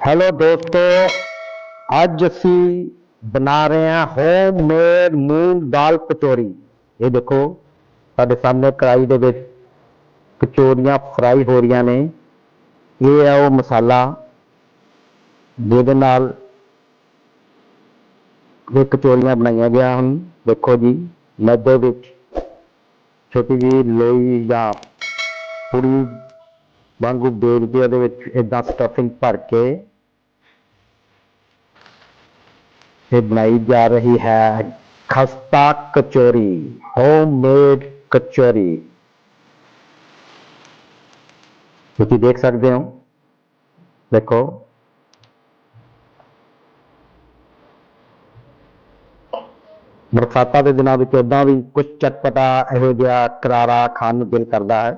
Hello ਦੋਸਤੋ, ਅੱਜ ਅਸੀਂ ਬਣਾ ਰਹੇ ਹਾਂ ਹੋਮਮੇਡ ਮੂੰਗ ਦਾਲ ਕਚੋਰੀ। ਇਹ ਦੇਖੋ, ਸਾਡੇ ਸਾਹਮਣੇ ਕੜਾਈ ਦੇ ਵਿੱਚ ਕਚੋਰੀਆਂ ਫਰਾਈ ਹੋ ਰਹੀਆਂ ਨੇ। ਇਹ ਹੈ ਉਹ ਮਸਾਲਾ, ਜਿਹਦੇ ਨਾਲ ਇਹ ਕਚੋਰੀਆਂ ਬਣਾਈਆਂ ਗਿਆ ਹਨ। ਦੇਖੋ ਜੀ, ਮੈਦੇ ਵਿੱਚ ਛੋਟੀ ਜਿਹੀ ਲੋਈ ਜਾਂ ਪੂਰੀ ਵਾਂਗੂ ਬੇਲ ਕੇ ਉਹਦੇ ਵਿੱਚ ਇਦਾਂ ਸਟਫਿੰਗ ਭਰ ਕੇ ਇਹ ਬਣਾਈ ਜਾ ਰਹੀ ਹੈ ਖਸਤਾ ਕਚੋਰੀ ਹੋਮਮੇਡ ਕਚੋਰੀ। ਤੁਸੀਂ ਦੇਖ ਸਕਦੇ ਹੋ। ਦੇਖੋ। ਬਰਸਾਤਾਂ ਦੇ ਦਿਨਾਂ ਵਿੱਚ ਉਦਾਂ ਵੀ ਕੁਝ ਚਟਪਟਾ ਇਹੋ ਜਿਹਾ ਕਰਾਰਾ ਖਾਣ ਨੂੰ ਦਿਲ ਕਰਦਾ ਹੈ।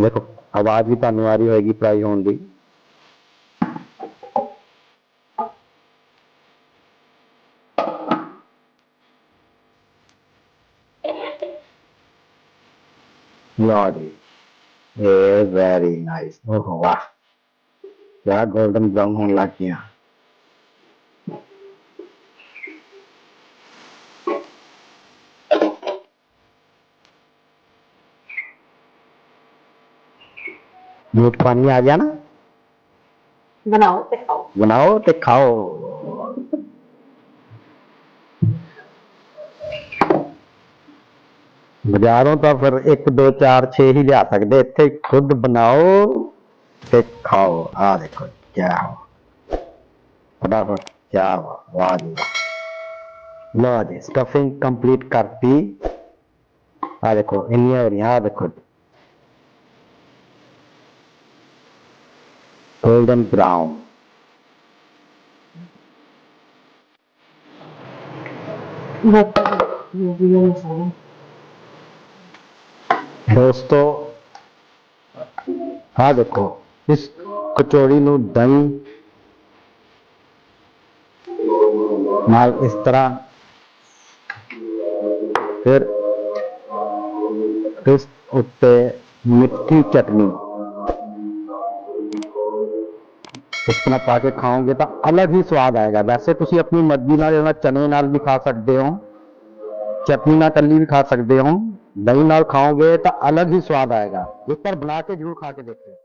ਦੇਖੋ, ਆਵਾਜ਼ ਵੀ ਤੁਹਾਨੂੰ ਆ ਰਹੀ ਹੋਏਗੀ ਫਰਾਈ ਹੋਣ ਦੀ। glory. Yeah, very nice. Oh, wow. क्या गोल्डन ब्राउन होने लग गया दूध पानी आ गया ना बनाओ ते खाओ बनाओ ते खाओ ਬਾਜ਼ਾਰੋਂ ਤਾਂ ਫਿਰ 1 2 4 6 ਹੀ ਲਿਆ ਸਕਦੇ। ਇੱਥੇ ਖੁਦ ਬਣਾਓ ਤੇ ਖਾਓ। ਆ ਦੇਖੋ ਕੀ ਹੋ। ਫਟਾਫਟ ਕੀ ਵਾਹ ਜੀ ਵਾਹ। ਲਓ ਜੀ ਸਟਫਿੰਗ ਕੰਪਲੀਟ ਕਰਤੀ। ਆ ਦੇਖੋ, ਇੰਨੀਆਂ ਹੋ ਰਹੀਆਂ ਆ ਦੇਖੋ। golden brown ਦੋਸਤੋ ਆ ਦੇਖੋ, ਇਸ ਕਚੋਰੀ ਨੂੰ ਦਹੀਂ ਨਾਲ ਇਸ ਤਰ੍ਹਾਂ ਫਿਰ ਇਸ ਉੱਤੇ ਮਿੱਠੀ ਚਟਨੀ। ਇਸ ਤਰ੍ਹਾਂ ਪਾ ਕੇ ਖਾਓਗੇ ਤਾਂ ਅਲੱਗ ਹੀ ਸਵਾਦ ਆਏਗਾ। ਵੈਸੇ ਤੁਸੀਂ ਆਪਣੀ ਮਰਜ਼ੀ ਨਾਲ ਇਹਨਾਂ ਚਨੇ ਨਾਲ ਵੀ ਖਾ ਸਕਦੇ ਹੋ, ਚਟਨੀ ਨਾਲ ਕੱਲੀ ਵੀ ਖਾ ਸਕਦੇ ਹੋ। ਦਹੀਂ ਨਾਲ ਖਾਓਗੇ ਤਾਂ ਅਲੱਗ ਹੀ ਸਵਾਦ ਆਏਗਾ। ਇੱਕ ਵਾਰ ਬਣਾ ਕੇ ਜ਼ਰੂਰ ਖਾ ਕੇ ਦੇਖੋ